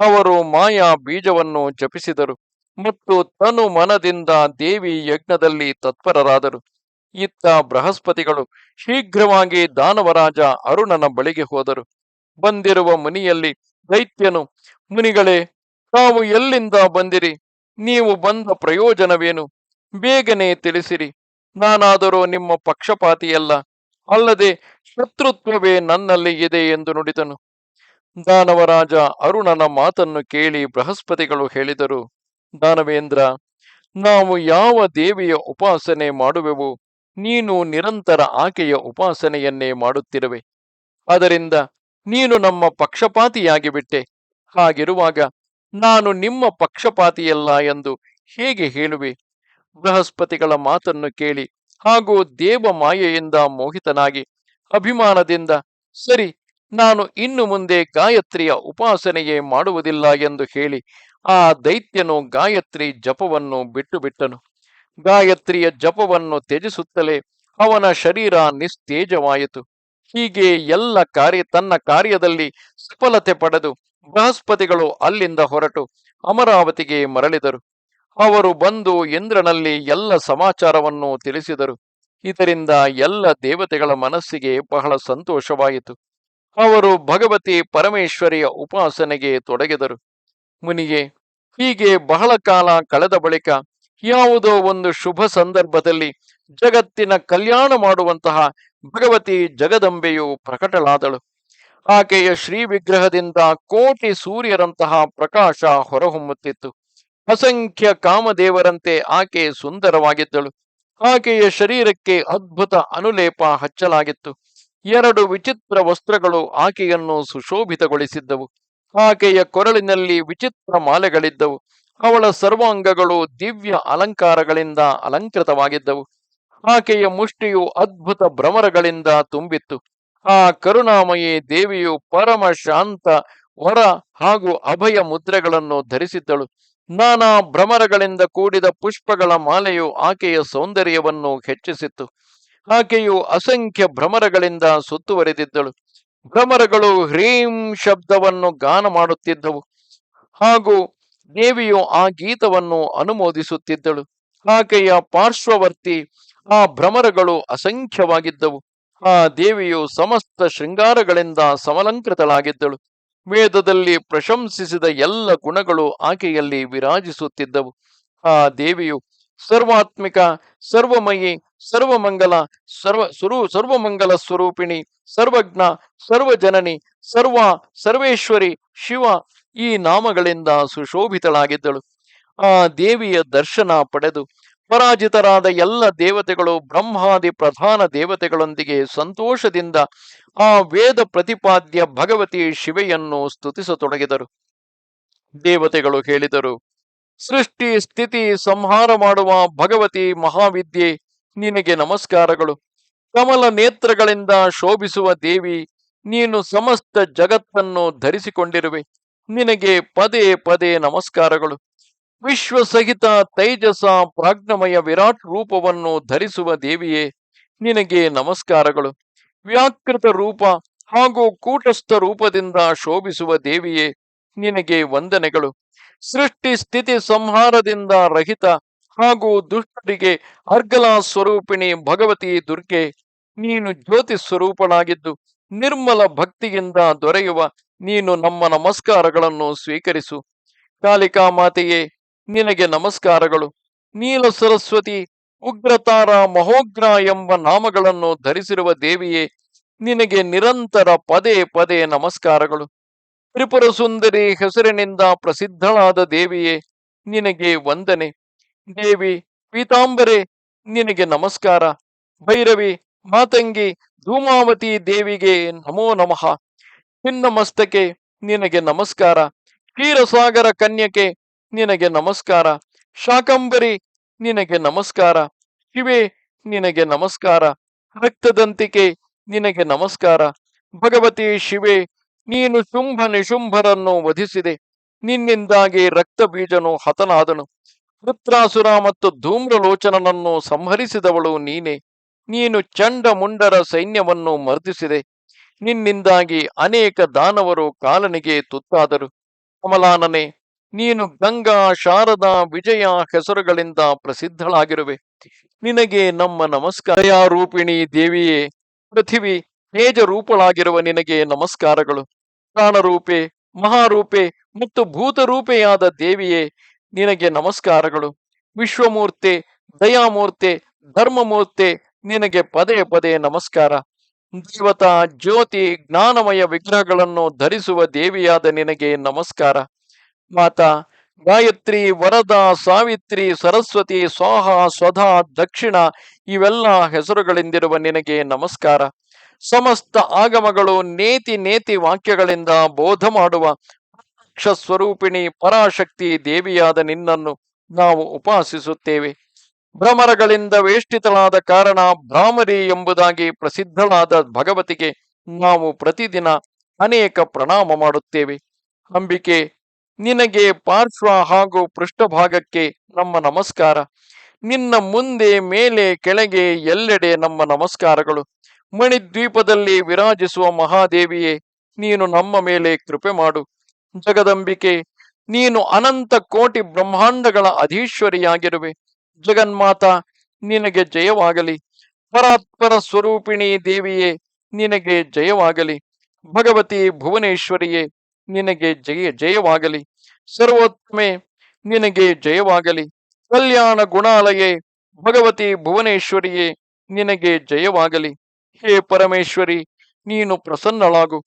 ಅವರು ಮಾಯಾ ಬೀಜವನ್ನು ಜಪಿಸಿದರು ಮತ್ತು ತನು ಮನದಿಂದ ದೇವಿ ಯಜ್ಞದಲ್ಲಿ ತತ್ಪರರಾದರು. ಇತ್ತ ಬೃಹಸ್ಪತಿಗಳು ಶೀಘ್ರವಾಗಿ ದಾನವರಾಜ ಅರುಣನ ಬಳಿಗೆ ಹೋದರು. ಬಂದಿರುವ ಮುನಿಯಲ್ಲಿ ದೈತ್ಯನು, ಮುನಿಗಳೇ, ತಾವು ಎಲ್ಲಿಂದ ಬಂದಿರಿ? ನೀವು ಬಂದ ಪ್ರಯೋಜನವೇನು? ಬೇಗನೆ ತಿಳಿಸಿರಿ. ನಾನಾದರೂ ನಿಮ್ಮ ಪಕ್ಷಪಾತಿಯಲ್ಲ. ಅಲ್ಲದೆ ಶತ್ರುತ್ವವೇ ನನ್ನಲ್ಲಿ ಇದೆ ಎಂದು ನುಡಿದನು. ದಾನವರಾಜ ಅರುಣನ ಮಾತನ್ನು ಕೇಳಿ ಬೃಹಸ್ಪತಿಗಳು ಹೇಳಿದರು, ದಾನವೇಂದ್ರ, ನಾವು ಯಾವ ದೇವಿಯ ಉಪಾಸನೆ ಮಾಡುವೆವು, ನೀನು ನಿರಂತರ ಆಕೆಯ ಉಪಾಸನೆಯನ್ನೇ ಮಾಡುತ್ತಿರುವೆ. ಅದರಿಂದ ನೀನು ನಮ್ಮ ಪಕ್ಷಪಾತಿಯಾಗಿ ಬಿಟ್ಟೆ ಹಾಗಿರುವಾಗ ನಾನು ನಿಮ್ಮ ಪಕ್ಷಪಾತಿಯಲ್ಲ ಎಂದು ಹೇಗೆ ಹೇಳುವೆ? ಬೃಹಸ್ಪತಿಗಳ ಮಾತನ್ನು ಕೇಳಿ ಹಾಗೂ ದೇವ ಮಾಯೆಯಿಂದ ಮೋಹಿತನಾಗಿ ಅಭಿಮಾನದಿಂದ, ಸರಿ, ನಾನು ಇನ್ನು ಮುಂದೆ ಗಾಯತ್ರಿಯ ಉಪಾಸನೆಯೇ ಮಾಡುವುದಿಲ್ಲ ಎಂದು ಹೇಳಿ ಆ ದೈತ್ಯನು ಗಾಯತ್ರಿ ಜಪವನ್ನು ಬಿಟ್ಟು ಬಿಟ್ಟನು ಗಾಯತ್ರಿಯ ಜಪವನ್ನು ತ್ಯಜಿಸುತ್ತಲೇ ಅವನ ಶರೀರ ನಿಸ್ತೇಜವಾಯಿತು. ಹೀಗೆ ಎಲ್ಲ ಕಾರ್ಯ, ತನ್ನ ಕಾರ್ಯದಲ್ಲಿ ಸಫಲತೆ ಪಡೆದು ಬೃಹಸ್ಪತಿಗಳು ಅಲ್ಲಿಂದ ಹೊರಟು ಅಮರಾವತಿಗೆ ಮರಳಿದರು. ಅವರು ಬಂದು ಇಂದ್ರನಲ್ಲಿ ಎಲ್ಲ ಸಮಾಚಾರವನ್ನು ತಿಳಿಸಿದರು. ಇದರಿಂದ ಎಲ್ಲ ದೇವತೆಗಳ ಮನಸ್ಸಿಗೆ ಬಹಳ ಸಂತೋಷವಾಯಿತು. ಅವರು ಭಗವತಿ ಪರಮೇಶ್ವರಿಯ ಉಪಾಸನೆಗೆ ತೊಡಗಿದರು. ಮುನಿಗೆ ಹೀಗೆ ಬಹಳ ಕಾಲ ಕಳೆದ ಬಳಿಕ ಯಾವುದೋ ಒಂದು ಶುಭ ಸಂದರ್ಭದಲ್ಲಿ ಜಗತ್ತಿನ ಕಲ್ಯಾಣ ಮಾಡುವಂತಹ ಭಗವತಿ ಜಗದಂಬೆಯು ಪ್ರಕಟಳಾದಳು. ಆಕೆಯ ಶ್ರೀ ವಿಗ್ರಹದಿಂದ ಕೋಟಿ ಸೂರ್ಯರಂತಹ ಪ್ರಕಾಶ ಹೊರಹೊಮ್ಮುತ್ತಿತ್ತು. ಅಸಂಖ್ಯ ಕಾಮದೇವರಂತೆ ಆಕೆ ಸುಂದರವಾಗಿದ್ದಳು. ಆಕೆಯ ಶರೀರಕ್ಕೆ ಅದ್ಭುತ ಅನುಲೇಪ ಹಚ್ಚಲಾಗಿತ್ತು. ಎರಡು ವಿಚಿತ್ರ ವಸ್ತ್ರಗಳು ಆಕೆಯನ್ನು ಸುಶೋಭಿತಗೊಳಿಸಿದ್ದವು. ಆಕೆಯ ಕೊರಳಿನಲ್ಲಿ ವಿಚಿತ್ರ ಮಾಲೆಗಳಿದ್ದವು. ಅವಳ ಸರ್ವಾಂಗಗಳು ದಿವ್ಯ ಅಲಂಕಾರಗಳಿಂದ ಅಲಂಕೃತವಾಗಿದ್ದವು. ಆಕೆಯ ಮುಷ್ಟಿಯು ಅದ್ಭುತ ಭ್ರಮರಗಳಿಂದ ತುಂಬಿತ್ತು. ಆ ಕರುಣಾಮಯಿ ದೇವಿಯು ಪರಮ ಶಾಂತ, ವರ ಹಾಗೂ ಅಭಯ ಮುದ್ರೆಗಳನ್ನು ಧರಿಸಿದ್ದಳು. ನಾನಾ ಭ್ರಮರಗಳಿಂದ ಕೂಡಿದ ಪುಷ್ಪಗಳ ಮಾಲೆಯು ಆಕೆಯ ಸೌಂದರ್ಯವನ್ನು ಹೆಚ್ಚಿಸಿತ್ತು. ಆಕೆಯು ಅಸಂಖ್ಯ ಭ್ರಮರಗಳಿಂದ ಸುತ್ತುವರೆದಿದ್ದಳು. ಭ್ರಮರಗಳು ಹ್ರೀಂ ಶಬ್ದವನ್ನು ಗಾನ ಮಾಡುತ್ತಿದ್ದವು. ಹಾಗೂ ದೇವಿಯು ಆ ಗೀತವನ್ನು ಅನುಮೋದಿಸುತ್ತಿದ್ದಳು. ಆಕೆಯ ಪಾರ್ಶ್ವವರ್ತಿ ಆ ಭ್ರಮರಗಳು ಅಸಂಖ್ಯವಾಗಿದ್ದವು. ಆ ದೇವಿಯು ಸಮಸ್ತ ಶೃಂಗಾರಗಳಿಂದ ಸಮಲಂಕೃತಳಾಗಿದ್ದಳು. ವೇದದಲ್ಲಿ ಪ್ರಶಂಸಿಸಿದ ಎಲ್ಲ ಗುಣಗಳು ಆಕೆಯಲ್ಲಿ ವಿರಾಜಿಸುತ್ತಿದ್ದವು. ಆ ದೇವಿಯು ಸರ್ವಾತ್ಮಿಕ, ಸರ್ವಮಯಿ, ಸರ್ವಮಂಗಲ, ಸರ್ವ ಸ್ವರೂ ಸರ್ವಮಂಗಲ ಸ್ವರೂಪಿಣಿ, ಸರ್ವಜ್ಞ, ಸರ್ವಜನನಿ, ಸರ್ವ, ಸರ್ವೇಶ್ವರಿ, ಶಿವ ಈ ನಾಮಗಳಿಂದ ಸುಶೋಭಿತಳಾಗಿದ್ದಳು. ಆ ದೇವಿಯ ದರ್ಶನ ಪಡೆದು ಪರಾಜಿತರಾದ ಎಲ್ಲ ದೇವತೆಗಳು, ಬ್ರಹ್ಮಾದಿ ಪ್ರಧಾನ ದೇವತೆಗಳೊಂದಿಗೆ ಸಂತೋಷದಿಂದ ಆ ವೇದ ಪ್ರತಿಪಾದ್ಯ ಭಗವತಿ ಶಿವೆಯನ್ನು ಸ್ತುತಿಸತೊಡಗಿದರು. ದೇವತೆಗಳು ಹೇಳಿದರು, ಸೃಷ್ಟಿ, ಸ್ಥಿತಿ, ಸಂಹಾರ ಮಾಡುವ ಭಗವತಿ ಮಹಾವಿದ್ಯೆ, ನಿನಗೆ ನಮಸ್ಕಾರಗಳು. ಕಮಲ ನೇತ್ರಗಳಿಂದ ಶೋಭಿಸುವ ದೇವಿ, ನೀನು ಸಮಸ್ತ ಜಗತ್ತನ್ನು ಧರಿಸಿಕೊಂಡಿರುವೆ. ನಿನಗೆ ಪದೇ ಪದೇ ನಮಸ್ಕಾರಗಳು. ವಿಶ್ವಸಹಿತ ತೈಜಸ ಪ್ರಾಜ್ಞಮಯ ವಿರಾಟ್ ರೂಪವನ್ನು ಧರಿಸುವ ದೇವಿಯೇ, ನಿನಗೆ ನಮಸ್ಕಾರಗಳು. ವ್ಯಾಕೃತ ರೂಪ ಹಾಗೂ ಕೂಟಸ್ಥ ರೂಪದಿಂದ ಶೋಭಿಸುವ ದೇವಿಯೇ, ನಿನಗೆ ವಂದನೆಗಳು. ಸೃಷ್ಟಿ ಸ್ಥಿತಿ ಸಂಹಾರದಿಂದ ರಹಿತ ಹಾಗೂ ದುಷ್ಟರಿಗೆ ಅರ್ಗಲ ಸ್ವರೂಪಿಣಿ ಭಗವತಿ ದುರ್ಗೆ, ನೀನು ಜ್ಯೋತಿ ಸ್ವರೂಪನಾಗಿದ್ದು ನಿರ್ಮಲ ಭಕ್ತಿಯಿಂದ ದೊರೆಯುವ ನೀನು ನಮ್ಮ ನಮಸ್ಕಾರಗಳನ್ನು ಸ್ವೀಕರಿಸು. ಕಾಲಿಕಾ ಮಾತೆಯೇ ನಿನಗೆ ನಮಸ್ಕಾರಗಳು. ನೀಲ ಸರಸ್ವತಿ, ಉಗ್ರತಾರ ಮಹೋಗ್ರ ಎಂಬ ನಾಮಗಳನ್ನು ಧರಿಸಿರುವ ದೇವಿಯೇ, ನಿನಗೆ ನಿರಂತರ ಪದೇ ಪದೇ ನಮಸ್ಕಾರಗಳು. ತ್ರಿಪುರ ಸುಂದರಿ ಹೆಸರಿನಿಂದ ಪ್ರಸಿದ್ಧಳಾದ ದೇವಿಯೇ, ನಿನಗೆ ವಂದನೆ. ದೇವಿ, ಪೀತಾಂಬರೆ, ನಿನಗೆ ನಮಸ್ಕಾರ. ಭೈರವಿ, ಮಾತಂಗಿ, ಧೂಮಾವತಿ ದೇವಿಗೆ ನಮೋ ನಮಃ. ಚಿನ್ನಮಸ್ತಕೆ, ನಿನಗೆ ನಮಸ್ಕಾರ. ಕ್ಷೀರಸಾಗರ ಕನ್ಯಕೆ ನಿನಗೆ ನಮಸ್ಕಾರ. ಶಾಕಂಬರಿ, ನಿನಗೆ ನಮಸ್ಕಾರ. ಶಿವೆ, ನಿನಗೆ ನಮಸ್ಕಾರ. ರಕ್ತದಂತಿಕೆ, ನಿನಗೆ ನಮಸ್ಕಾರ. ಭಗವತಿ ಶಿವೆ, ನೀನು ಶುಂಭ ನಿಶುಂಭರನ್ನು ವಧಿಸಿದೆ. ನಿನ್ನಿಂದಾಗಿ ರಕ್ತ ಬೀಜನು ಹತನಾದನು. ವೃತ್ರಾಸುರ ಮತ್ತು ಧೂಮ್ರಲೋಚನನನ್ನು ಸಂಹರಿಸಿದವಳು ನೀನೆ. ನೀನು ಚಂಡ ಮುಂಡರ ಸೈನ್ಯವನ್ನು ಮರ್ದಿಸಿದೆ. ನಿನ್ನಿಂದಾಗಿ ಅನೇಕ ದಾನವರು ಕಾಲನಿಗೆ ತುತ್ತಾದರು. ಕಮಲಾನನೆ ನೀನು ಗಂಗಾ, ಶಾರದಾ, ವಿಜಯ ಹೆಸರುಗಳಿಂದ ಪ್ರಸಿದ್ಧಳಾಗಿರುವೆ. ನಿನಗೆ ನಮ್ಮ ನಮಸ್ಕಾರ. ರೂಪಿಣಿ ದೇವಿಯೇ, ಪೃಥಿವಿ ತೇಜ ರೂಪಳಾಗಿರುವ ನಿನಗೆ ನಮಸ್ಕಾರಗಳು. ಪ್ರಾಣರೂಪೆ, ಮಹಾರೂಪೆ ಮತ್ತು ಭೂತರೂಪೆಯಾದ ದೇವಿಯೇ, ನಿನಗೆ ನಮಸ್ಕಾರಗಳು. ವಿಶ್ವಮೂರ್ತೆ, ದಯಾಮೂರ್ತೆ, ಧರ್ಮಮೂರ್ತೆ, ನಿನಗೆ ಪದೇ ಪದೇ ನಮಸ್ಕಾರ. ದೇವತಾ, ಜ್ಯೋತಿ, ಜ್ಞಾನಮಯ ವಿಗ್ರಹಗಳನ್ನು ಧರಿಸುವ ದೇವಿಯಾದ ನಿನಗೆ ನಮಸ್ಕಾರ. ಮಾತಾ, ಗಾಯತ್ರಿ, ವರದ, ಸಾವಿತ್ರಿ, ಸರಸ್ವತಿ, ಸ್ವಾಹ, ಸ್ವಧಾ, ದಕ್ಷಿಣ ಇವೆಲ್ಲ ಹೆಸರುಗಳಿಂದಿರುವ ನಿನಗೆ ನಮಸ್ಕಾರ. ಸಮಸ್ತ ಆಗಮಗಳು ನೇತಿ ನೇತಿ ವಾಕ್ಯಗಳಿಂದ ಬೋಧ ಮಾಡುವ ಸ್ವರೂಪಿಣಿ, ಪರಾಶಕ್ತಿ ದೇವಿಯಾದ ನಿನ್ನನ್ನು ನಾವು ಉಪಾಸಿಸುತ್ತೇವೆ. ಭ್ರಮರಗಳಿಂದ ವೇಷ್ಟಿತಳಾದ ಕಾರಣ ಭ್ರಾಮರಿ ಎಂಬುದಾಗಿ ಪ್ರಸಿದ್ಧಳಾದ ಭಗವತಿಗೆ ನಾವು ಪ್ರತಿದಿನ ಅನೇಕ ಪ್ರಣಾಮ ಮಾಡುತ್ತೇವೆ. ಅಂಬಿಕೆ ನಿನಗೆ ಪಾರ್ಶ್ವ ಹಾಗೂ ಪೃಷ್ಠಭಾಗಕ್ಕೆ ನಮ್ಮ ನಮಸ್ಕಾರ. ನಿನ್ನ ಮುಂದೆ ಮೇಲೆ ಕೆಳಗೆ ಎಲ್ಲೆಡೆ ನಮ್ಮ ನಮಸ್ಕಾರಗಳು. ಮಣಿದ್ವೀಪದಲ್ಲಿ ವಿರಾಜಿಸುವ ಮಹಾದೇವಿಯೇ, ನೀನು ನಮ್ಮ ಮೇಲೆ ಕೃಪೆ ಮಾಡು. ಜಗದಂಬಿಕೆ, ನೀನು ಅನಂತ ಕೋಟಿ ಬ್ರಹ್ಮಾಂಡಗಳ ಅಧೀಶ್ವರಿಯಾಗಿರುವೆ. ಜಗನ್ಮಾತ, ನಿನಗೆ ಜಯವಾಗಲಿ. ಪರಾತ್ಪರ ಸ್ವರೂಪಿಣಿ ದೇವಿಯೇ, ನಿನಗೆ ಜಯವಾಗಲಿ. ಭಗವತಿ ಭುವನೇಶ್ವರಿಯೇ, ನಿನಗೆ ಜಯ, ಜಯವಾಗಲಿ. ಸರ್ವೋತ್ತಮೆ, ನಿನಗೆ ಜಯವಾಗಲಿ. ಕಲ್ಯಾಣ ಗುಣಾಲಯೇ, ಭಗವತಿ ಭುವನೇಶ್ವರಿಯೇ, ನಿನಗೆ ಜಯವಾಗಲಿ. ಹೇ ಪರಮೇಶ್ವರಿ, ನೀನು ಪ್ರಸನ್ನಳಾಗು.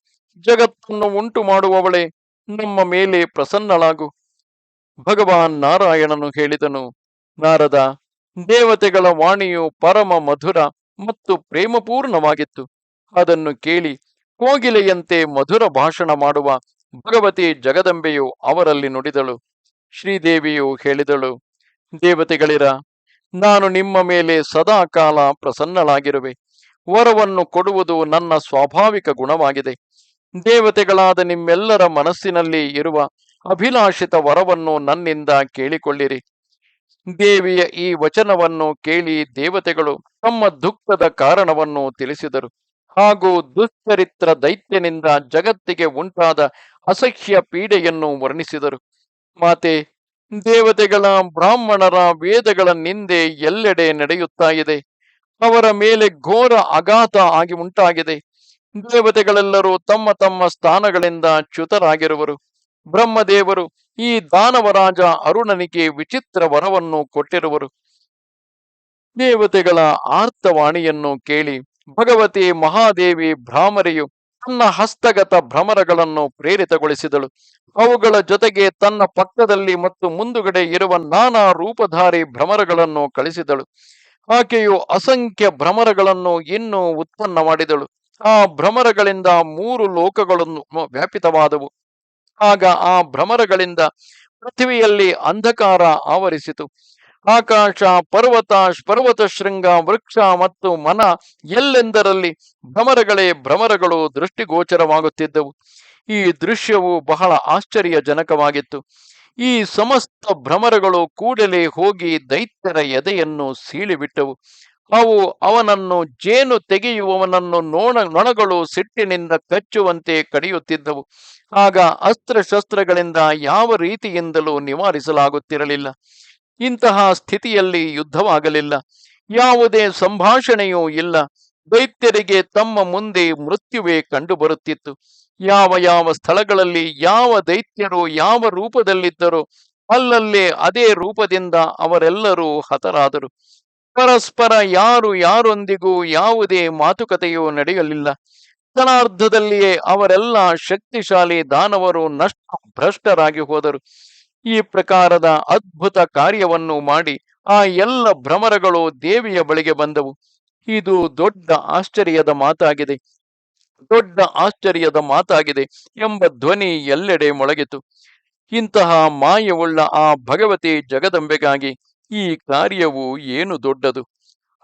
ಜಗತ್ತನ್ನು ಉಂಟು ಮಾಡುವವಳೆ ನಮ್ಮ ಮೇಲೆ ಪ್ರಸನ್ನಳಾಗು. ಭಗವಾನ್ ನಾರಾಯಣನು ಹೇಳಿದನು, ನಾರದ, ದೇವತೆಗಳ ವಾಣಿಯು ಪರಮ ಮಧುರ ಮತ್ತು ಪ್ರೇಮಪೂರ್ಣವಾಗಿತ್ತು. ಅದನ್ನು ಕೇಳಿ ಕೋಗಿಲೆಯಂತೆ ಮಧುರ ಭಾಷಣ ಮಾಡುವ ಭಗವತಿ ಜಗದಂಬೆಯು ಅವರಲ್ಲಿ ನುಡಿದಳು. ಶ್ರೀದೇವಿಯು ಹೇಳಿದಳು, ದೇವತೆಗಳಿರ, ನಾನು ನಿಮ್ಮ ಮೇಲೆ ಸದಾ ಕಾಲ ಪ್ರಸನ್ನಳಾಗಿರುವೆ. ವರವನ್ನು ಕೊಡುವುದು ನನ್ನ ಸ್ವಾಭಾವಿಕ ಗುಣವಾಗಿದೆ. ದೇವತೆಗಳಾದ ನಿಮ್ಮೆಲ್ಲರ ಮನಸ್ಸಿನಲ್ಲಿ ಇರುವ ಅಭಿಲಾಷಿತ ವರವನ್ನು ನನ್ನಿಂದ ಕೇಳಿಕೊಳ್ಳಿರಿ. ದೇವಿಯ ಈ ವಚನವನ್ನು ಕೇಳಿ ದೇವತೆಗಳು ತಮ್ಮ ದುಃಖದ ಕಾರಣವನ್ನು ತಿಳಿಸಿದರು. ಹಾಗೂ ದುಶ್ಚರಿತ್ರ ದೈತ್ಯನಿಂದ ಜಗತ್ತಿಗೆ ಉಂಟಾದ ಅಸಹ್ಯ ಪೀಡೆಯನ್ನು ವರ್ಣಿಸಿದರು. ಮಾತೆ, ದೇವತೆಗಳ ಬ್ರಾಹ್ಮಣರ ವೇದಗಳ ನಿಂದೆ ಎಲ್ಲೆಡೆ ನಡೆಯುತ್ತಾ ಇದೆ ಅವರ ಮೇಲೆ ಘೋರ ಅಗಾತ ಆಗಿ ಉಂಟಾಗಿದೆ. ದೇವತೆಗಳೆಲ್ಲರೂ ತಮ್ಮ ತಮ್ಮ ಸ್ಥಾನಗಳಿಂದ ಚ್ಯುತರಾಗಿರುವರು. ಬ್ರಹ್ಮದೇವರು ಈ ದಾನವರಾಜ ಅರುಣನಿಗೆ ವಿಚಿತ್ರ ವರವನ್ನು ಕೊಟ್ಟಿರುವರು. ದೇವತೆಗಳ ಆರ್ತವಾಣಿಯನ್ನು ಕೇಳಿ ಭಗವತಿ ಮಹಾದೇವಿ ಭ್ರಾಮರಿಯು ತನ್ನ ಹಸ್ತಗತ ಭ್ರಮರಗಳನ್ನು ಪ್ರೇರಿತಗೊಳಿಸಿದಳು. ಅವುಗಳ ಜೊತೆಗೆ ತನ್ನ ಪಕ್ಕದಲ್ಲಿ ಮತ್ತು ಮುಂದುಗಡೆ ಇರುವ ನಾನಾ ರೂಪಧಾರಿ ಭ್ರಮರಗಳನ್ನು ಕಳಿಸಿದಳು. ಆಕೆಯು ಅಸಂಖ್ಯ ಭ್ರಮರಗಳನ್ನು ಇನ್ನೂ ಉತ್ಪನ್ನ ಮಾಡಿದಳು. ಆ ಭ್ರಮರಗಳಿಂದ ಮೂರು ಲೋಕಗಳನ್ನು ವ್ಯಾಪಿತವಾದವು. ಆಗ ಆ ಭ್ರಮರಗಳಿಂದ ಪೃಥ್ವಿಯಲ್ಲಿ ಅಂಧಕಾರ ಆವರಿಸಿತು. ಆಕಾಶ ಪರ್ವತ ಪರ್ವತ ಶೃಂಗ ವೃಕ್ಷ ಮತ್ತು ಮನ ಎಲ್ಲೆಂದರಲ್ಲಿ ಭ್ರಮರಗಳೇ ಭ್ರಮರಗಳು ದೃಷ್ಟಿಗೋಚರವಾಗುತ್ತಿದ್ದವು. ಈ ದೃಶ್ಯವು ಬಹಳ ಆಶ್ಚರ್ಯಜನಕವಾಗಿತ್ತು. ಈ ಸಮಸ್ತ ಭ್ರಮರಗಳು ಕೂಡಲೇ ಹೋಗಿ ದೈತ್ಯರ ಎದೆಯನ್ನು ಸೀಳಿಬಿಟ್ಟವು. ಅವು ಅವನನ್ನು ಜೇನು ತೆಗೆಯುವವನನ್ನು ನೋಣ, ನೊಣಗಳು ಸಿಟ್ಟಿನಿಂದ ಕಚ್ಚುವಂತೆ ಕಡಿಯುತ್ತಿದ್ದವು. ಆಗ ಅಸ್ತ್ರಶಸ್ತ್ರಗಳಿಂದ ಯಾವ ರೀತಿಯಿಂದಲೂ ನಿವಾರಿಸಲಾಗುತ್ತಿರಲಿಲ್ಲ. ಇಂತಹ ಸ್ಥಿತಿಯಲ್ಲಿ ಯುದ್ಧವಾಗಲಿಲ್ಲ. ಯಾವುದೇ ಸಂಭಾಷಣೆಯೂ ಇಲ್ಲ. ದೈತ್ಯರಿಗೆ ತಮ್ಮ ಮುಂದೆ ಮೃತ್ಯುವೇ ಕಂಡುಬರುತ್ತಿತ್ತು. ಯಾವ ಯಾವ ಸ್ಥಳಗಳಲ್ಲಿ ಯಾವ ದೈತ್ಯರು ಯಾವ ರೂಪದಲ್ಲಿದ್ದರೋ, ಅಲ್ಲಲ್ಲೇ ಅದೇ ರೂಪದಿಂದ ಅವರೆಲ್ಲರೂ ಹತರಾದರು. ಪರಸ್ಪರ ಯಾರು ಯಾರೊಂದಿಗೂ ಯಾವುದೇ ಮಾತುಕತೆಯೂ ನಡೆಯಲಿಲ್ಲ. ಕ್ಷಣಾರ್ಧದಲ್ಲಿಯೇ ಅವರೆಲ್ಲ ಶಕ್ತಿಶಾಲಿ ದಾನವರು ನಷ್ಟ ಭ್ರಷ್ಟರಾಗಿ ಹೋದರು. ಈ ಪ್ರಕಾರದ ಅದ್ಭುತ ಕಾರ್ಯವನ್ನು ಮಾಡಿ ಆ ಎಲ್ಲ ಭ್ರಮರಗಳು ದೇವಿಯ ಬಳಿಗೆ ಬಂದವು. ಇದು ದೊಡ್ಡ ಆಶ್ಚರ್ಯದ ಮಾತಾಗಿದೆ. ದೊಡ್ಡ ಆಶ್ಚರ್ಯದ ಮಾತಾಗಿದೆ ಎಂಬ ಧ್ವನಿ ಎಲ್ಲೆಡೆ ಮೊಳಗಿತು. ಇಂತಹ ಮಾಯವುಳ್ಳ ಆ ಭಗವತಿ ಜಗದಂಬೆಗಾಗಿ ಈ ಕಾರ್ಯವು ಏನು ದೊಡ್ಡದು?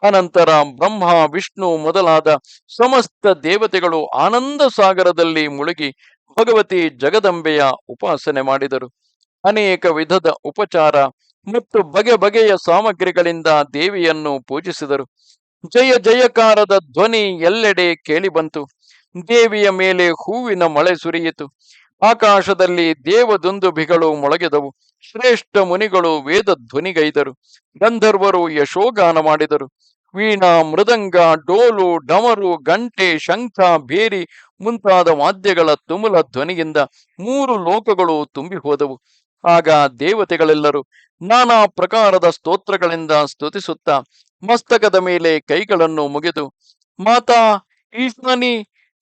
ಅನಂತರ ಬ್ರಹ್ಮ, ವಿಷ್ಣು ಮೊದಲಾದ ಸಮಸ್ತ ದೇವತೆಗಳು ಆನಂದ ಸಾಗರದಲ್ಲಿ ಮುಳುಗಿ ಭಗವತಿ ಜಗದಂಬೆಯ ಉಪಾಸನೆ ಮಾಡಿದರು. ಅನೇಕ ವಿಧದ ಉಪಚಾರ ಮತ್ತು ಬಗೆ ಬಗೆಯ ಸಾಮಗ್ರಿಗಳಿಂದ ದೇವಿಯನ್ನು ಪೂಜಿಸಿದರು. ಜಯ ಜಯಕಾರದ ಧ್ವನಿ ಎಲ್ಲೆಡೆ ಕೇಳಿಬಂತು ದೇವಿಯ ಮೇಲೆ ಹೂವಿನ ಮಳೆ ಸುರಿಯಿತು. ಆಕಾಶದಲ್ಲಿ ದೇವದುಂದುಭಿಗಳು ಮೊಳಗಿದವು. ಶ್ರೇಷ್ಠ ಮುನಿಗಳು ವೇದ ಧ್ವನಿಗೈದರು. ಗಂಧರ್ವರು ಯಶೋಗಾನ ಮಾಡಿದರು. ವೀಣಾ, ಮೃದಂಗ, ಡೋಲು, ಡಮರು, ಗಂಟೆ, ಶಂಖ ಬೇರಿ ಮುಂತಾದ ವಾದ್ಯಗಳ ತುಮುಲ ಧ್ವನಿಯಿಂದ ಮೂರು ಲೋಕಗಳು ತುಂಬಿ ಹೋದವು ಆಗ ದೇವತೆಗಳೆಲ್ಲರೂ ನಾನಾ ಪ್ರಕಾರದ ಸ್ತೋತ್ರಗಳಿಂದ ಸ್ತುತಿಸುತ್ತಾ ಮಸ್ತಕದ ಮೇಲೆ ಕೈಗಳನ್ನು ಮುಗಿದು, ಮಾತಾ ಈಶ್ವನಿ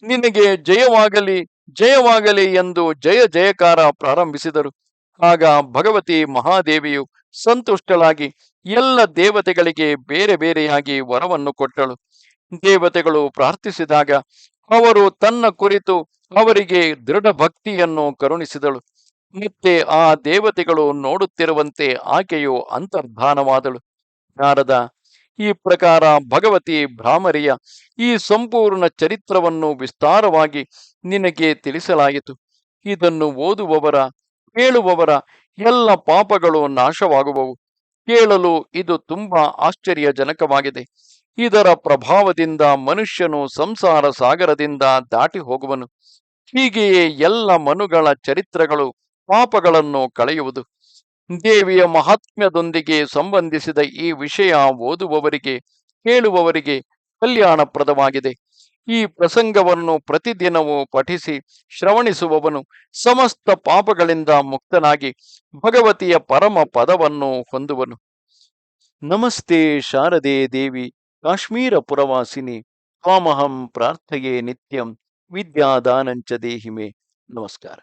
ನಿನಗೆ ಜಯವಾಗಲಿ ಜಯವಾಗಲಿ ಎಂದು ಜಯ ಜಯಕಾರ ಪ್ರಾರಂಭಿಸಿದರು. ಆಗ ಭಗವತಿ ಮಹಾದೇವಿಯು ಸಂತುಷ್ಟಳಾಗಿ ಎಲ್ಲ ದೇವತೆಗಳಿಗೆ ಬೇರೆ ಬೇರೆಯಾಗಿ ವರವನ್ನು ಕೊಟ್ಟಳು. ದೇವತೆಗಳು ಪ್ರಾರ್ಥಿಸಿದಾಗ ಅವರು ತನ್ನ ಕುರಿತು ಅವರಿಗೆ ದೃಢ ಭಕ್ತಿಯನ್ನು ಕರುಣಿಸಿದಳು. ಮತ್ತೆ ಆ ದೇವತೆಗಳು ನೋಡುತ್ತಿರುವಂತೆ ಆಕೆಯು ಅಂತರ್ಧಾನವಾದಳು. ನಾರದ, ಈ ಪ್ರಕಾರ ಭಗವತಿ ಭ್ರಾಮರಿಯ ಈ ಸಂಪೂರ್ಣ ಚರಿತ್ರವನ್ನು ವಿಸ್ತಾರವಾಗಿ ನಿನಗೆ ತಿಳಿಸಲಾಯಿತು. ಇದನ್ನು ಓದುವವರ, ಕೇಳುವವರ ಎಲ್ಲ ಪಾಪಗಳು ನಾಶವಾಗುವವು. ಕೇಳಲು ಇದು ತುಂಬಾ ಆಶ್ಚರ್ಯಜನಕವಾಗಿದೆ. ಇದರ ಪ್ರಭಾವದಿಂದ ಮನುಷ್ಯನು ಸಂಸಾರ ಸಾಗರದಿಂದ ದಾಟಿ ಹೋಗುವನು. ಹೀಗೆಯೇ ಎಲ್ಲ ಮನುಗಳ ಚರಿತ್ರಗಳು ಪಾಪಗಳನ್ನು ಕಳೆಯುವುದು. ದೇವಿಯ ಮಹಾತ್ಮ್ಯದೊಂದಿಗೆ ಸಂಬಂಧಿಸಿದ ಈ ವಿಷಯ ಓದುವವರಿಗೆ, ಕೇಳುವವರಿಗೆ ಕಲ್ಯಾಣಪ್ರದವಾಗಿದೆ. ಈ ಪ್ರಸಂಗವನ್ನು ಪ್ರತಿದಿನವೂ ಪಠಿಸಿ ಶ್ರವಣಿಸುವವನು ಸಮಸ್ತ ಪಾಪಗಳಿಂದ ಮುಕ್ತನಾಗಿ ಭಗವತಿಯ ಪರಮ ಪದವನ್ನು ಹೊಂದುವನು. ನಮಸ್ತೆ ಶಾರದೆ ದೇವಿ, ಕಾಶ್ಮೀರ ಪುರವಾಸಿನಿ ತ್ವಾಮಹಂ ಪ್ರಾರ್ಥೆಯೇ ನಿತ್ಯಂ, ವಿದ್ಯಾದಾನಂಚ ದೇಹಿಮೆ. ನಮಸ್ಕಾರ.